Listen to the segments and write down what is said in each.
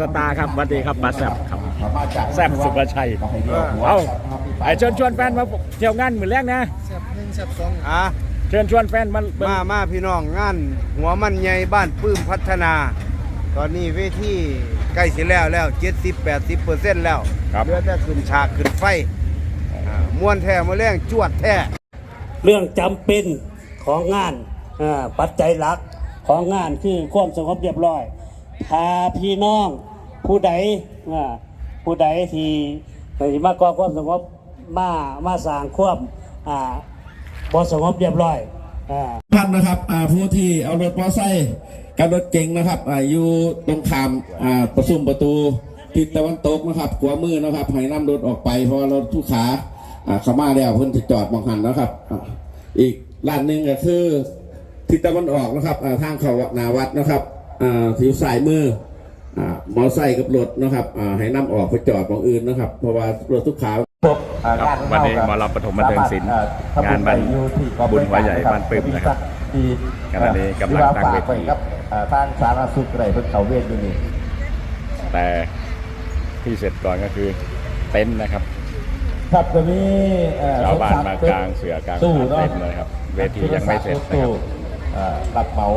สตาร์ครับสวัสดีครับมาแซบครับแซแซ่บบสุสุภภาชัยเอาไอเชิญชวนแฟนมาเที่ยวงานมือแรกนะแซ่บหนึ่งแซ่บสองอะเชิญชวนแฟนมาเบิ่งมามาพี่น้องงานหัวมันใหญ่บ้านปื้มพัฒนา ตอนนี้เวทีใกล้สิแล้วแล้ว70 80เปอร์เซ็นต์แล้วครับเหลือแต่ขึ้นฉากขึ้นไฟอ่ามวนแท้มาแรงจวดแท้เรื่องจำเป็นของงานอ่าปัจจัยหลักของงานคือความสงบเรียบร้อย พาพี่น้อง ผู้ใดผู้ใดที่ที่มาก่อความสงบมามาสร้างความอ่าบ่สงบเรียบร้อยอ่าท่านนะครับอ่าผู้ที่เอารถมอไซค์กับรถเก๋งนะครับอ่าอยู่ตรงขามอ่าประซุมประตูทิศตะวันตกนะครับขวามือนะครับให้นำรถออกไปเพราะรถทุกขาอ่าเข้ามาแล้วเพิ่นจะจอดมองหันนะครับอ,อีกร้านหนึ่งก็คือทิศตะวันออกนะครับทางเขาหนาวัดนะครับ อ่าทิศสายมืออ่ามอเตอร์ไซค์กับรถนะครับอ่าให้นำออกไปจอดมองอื่นนะครับ เพราะว่ารถทุกขาครับวันนี้หมอลำปฐมบันเทิงศิลป์งานบ้านบุญหัวใหญ่บ้านปึ้มนะครับขณะนี้กำลังตั้งเวทีครับอ่าทางสาธารณสุขไรเพิ่นเขาเวทอยู่นี่แต่ที่เสร็จก่อนก็คือเต็นท์นะครับครับตัวนี้เอ่อชาวบ้านสศัมากดิ์กลางเสือกลางตู้ผ้าเนาะเต็นท์เลยครับ เวทียังไม่เสร็จนะครับตู้เอ่อรับเหมา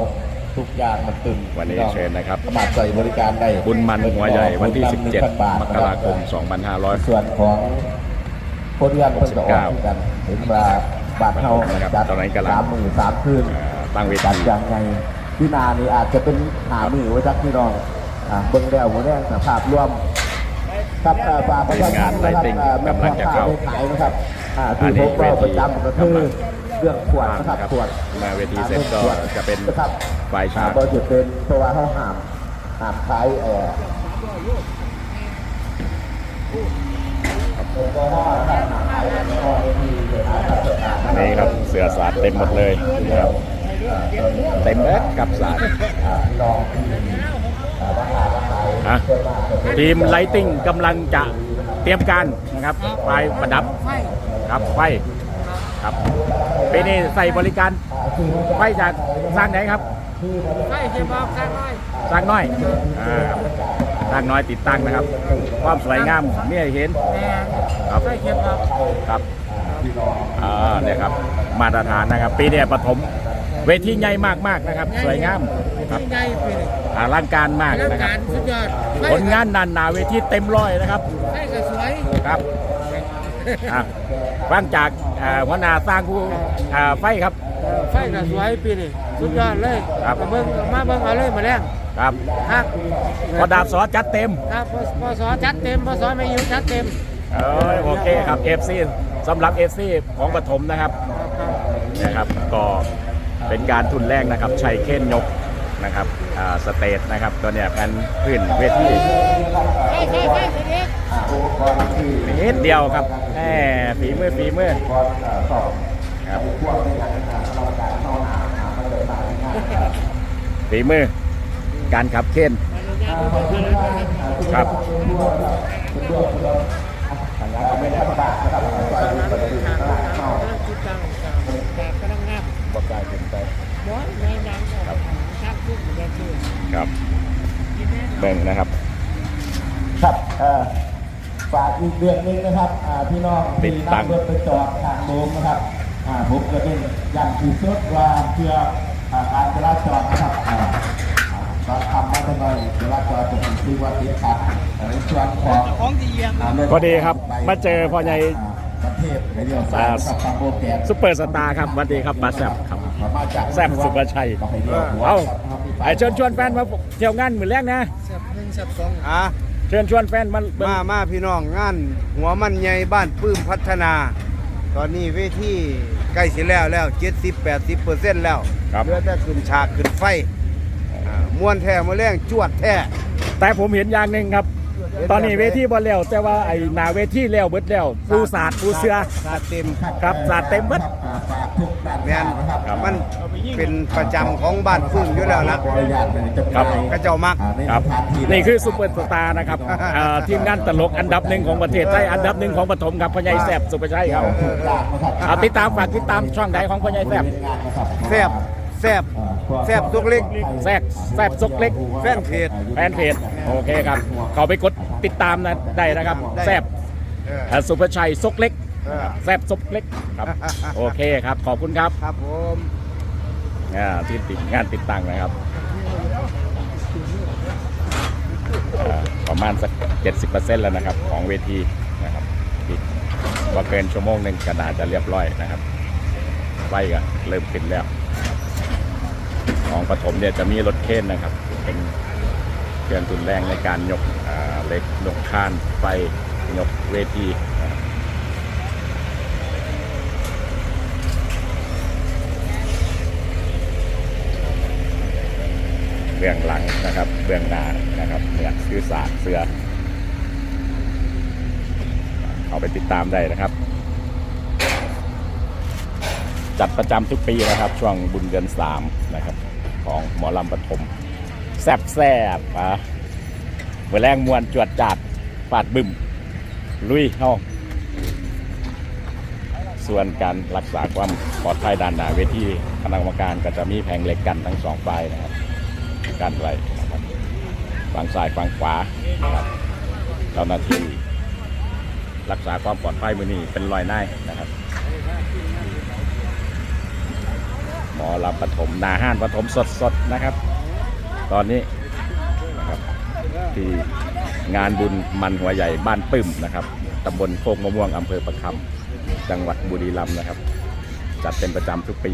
ทุกอย่างมันตึงวันนี้เชิญนะครับสามารถใส่บริการได้บุญมันหัวใหญ่วันที่บุญนำ1,000บาท17 มกราคมส่วนของคนงานเพิ่นก็ออก69กันเห็นว่าบาทเฮานะครับจัดตอนนี้กำลังสามมือสามคืนเอ่อตั้งเวจัดทีอย่างไงที่นานี่อาจจะเป็นหามือไว้จักพี่น้องอ่าเบิ่งแล้วบ่แน่สภาพรวมครับเอ่อฝากประชาชนนะครับ Lighting เอ่อกำลังจะเข้าขายนะครับอ่าอัที่นนี้พบเราประจำก็คือ เวทีเรื่องขวดนะครับครับขวดมาเวทีเสร็จก็จะเป็นนะครับไฟฉากอ่บริสุทธิ์เป็นเพราะว่าเขาห้ามห้ามขายเอ่อแอลกอฮอล์นะครับห้ามขายแอลกอฮอล์ในที่สาธารณะอันนี้ครับเสือสาดเต็มหมดเลยนะครับเต็มเลยกับสาดอ่าลองที่อ่าราคาราคาอะทีมไลติ้งกำลังจะเตรียมการนะครับไฟประดับไฟครับไฟ ครับปีนี้ใส่บริการไฟจากสร้างไหนครับไฟเทบอกแซ่บน้อยสร้างน้อยอ่าสร้างน้อยติดตั้งนะครับ ความสวยงามนี่ให้เห็นแม่ครับไฟเข็มบอกครับอ่าเนี่ยครับมาตรฐานนะครับ ปีนี้ปฐมเวทีใหญ่มากๆนะครับ สวยงามครับที่ใหญ่ไปเลยอลังการมากเรื่องนะครับการสุดยอดไฟผลงานนานหนาเวทีเต็มร้อยนะครับไฟก็สวยครับ อะฟังจากอ่าหัวหน้าสร้างผู้อ่าไฟครับ เออไฟก็สวยปีนี้สุดยอดเลยครับมาเบิ่งมาเบิ่งเอาเลยมาแรงครับครับพอดาบสอจัดเต็ม ครับพพศจัดเต็มพศไม่อยู่จัดเต็มเออโอเคครับ FC สำหรับ FC ของปฐมนะครับครับนะครับ ก็เป็นการทุนแรกนะครับชัยเค้นยกนะครับอ่า สเตจนะครับ ตัวเนี้ยแผ่นพื้นเวทีเด็กนิดเดียวครับแหมฝีมือฝีมือครับฝีมือ การขับเค้นครับกำลังงาม บอกกล้ารขึ้นไป บอสในนางก็ชักขึ้นแบบนี้ ครับเบิ่งนะครับ ครับเอ่อฝากอีกเรื่องหนึงนะครับอ่าพี่น้องติที่ดตั้งนำรถไปจอดทางโน้มนะครับอ่าผมก็เป็นอย่างที่สุดว่าเพื่ออ่าการจราจรนะครับอ่าอ่าตอนทำมาทำไมจราจรจะเป็นที่ว่าติดขัดในส่วนของของที่เยี่ยมพอดีครับมาเจอพ่อใหญ่ประเทศในเรื่องสารกับฟังโปรแกรม ซุปเปอร์สตาร์ครับสวัสดีครับมาแซบครับมาจาก แซ่บสุภาชัยเอาไอเชิญชวนแฟนมาเที่ยวงานมือแรกนะแซ่บหนึ่งแซ่บสองอะเชิญชวนแฟนมาเบิ่งมามาพี่น้องงานหัวมันใหญ่บ้านปื้มพัฒนา ตอนนี้เวทีใกล้สิแล้วแล้ว70 80เปอร์เซ็นต์แล้วครับเหลือแต่ขึ้นฉากขึ้นไฟอ่ามวนแท้มาแรงจวดแท้แต่ผมเห็นอย่างหนึ่งครับ ตอนนี้เวทีบอลแล้วแต่ว่าไอ้หนาเวทีแล้วเบิดแล้วปูสาดปูเสือสาดเต็มครับสาดเต็มเบิดแม่นมันเป็นประจำของบ้านพึ่งอยู่แล้วนะครับกระเจ้ามักครับนี่คือซุปเปอร์สตาร์นะครับเอ่อทีมงานตลกอันดับหนึ่งของประเทศไทยอันดับหนึ่งของปฐมครับพญายแซบสุภาชัยครับเอาติดตามฝากติดตามช่องใดของพญายแซบแซบแซแซบแซบซุกเล็ก แซกแซบซกเล็กแฟนเพจแฟนเพจโอเคครับ เขาไปกดติดตามนะได้นะครับได้แซบเออเอ่อสุภชัยซกเล็กเออแซบซกเล็กครับ โอเคครับ ขอบคุณครับ ครับผมอ่าที่ติดงานติดตั้งนะครับอ่าประมาณสัก 70%แล้วนะครับ ของเวทีนะครับอีกว่าเกินชั่วโมงหนึ่งก็น่าจะเรียบร้อยนะครับไฟก็เริ่มขึ้นแล้ว ของปฐมเนี่ยจะมีรถเคนนะครับ เป็นเครื่องทุนแรงในการยกเล็กยกคานไฟยกเวทีเบื้องหลังนะครับเบื้องหน้านะครับเนี่ยคือศาสตร์เสือเอาไปติดตามได้นะครับ จัดประจำทุกปีนะครับ ช่วงบุญเดือนสามนะครับ ของหมอลำปฐมแซบแซบอะเมื่อแรงมวนจวดจัดปาดบึมลุยเข้าส่วนการรักษาความปลอดภัยด้านหน้าเวทีคณะกรรมการก็จะมีแผงเหล็กกันทั้งสองฝ่ายนะครับกันไว้นะครับฝั่งซ้ายฝั่งขวานะครับเจ้าหน้าที่รักษาความปลอดภัยมือนี้เป็นรอยหน้านะครับ หมอลำปฐมนาห้านปฐมสดๆนะครับ ตอนนี้นะครับที่งานบุญมันหัวใหญ่บ้านปึ้มนะครับตำบลโคกมะม่วงอำเภอประคำจังหวัดบุรีรัมย์นะครับ จัดเป็นประจำทุกปี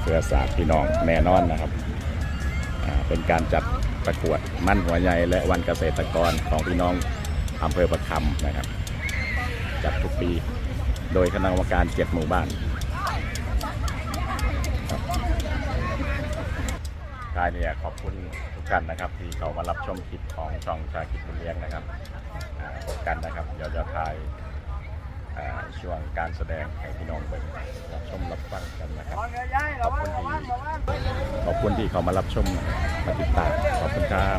เพื่อสาพี่น้องแน่นอนนะครับ เป็นการจัดประกวดมั่นหัวใหญ่และวันเกษตรกรของพี่น้องอำเภอประคำนะครับ จัดทุกปี โดยคณะกรรมการเจ็ดหมู่บ้านท้ายนี้ขอบคุณทุกท่านนะครับ ที่เขามารับชมคลิปของช่องชาคิดบุญเลี้ยงนะครับพบกันนะครับ เดี๋ยวจะถ่าย ช่วงการแสดงให้พี่น้องเบิ่งรับชมรับฟังกันนะครับ ขอบคุณที่ขอบคุณที่เขามารับชมมาติดตามขอบคุณครับ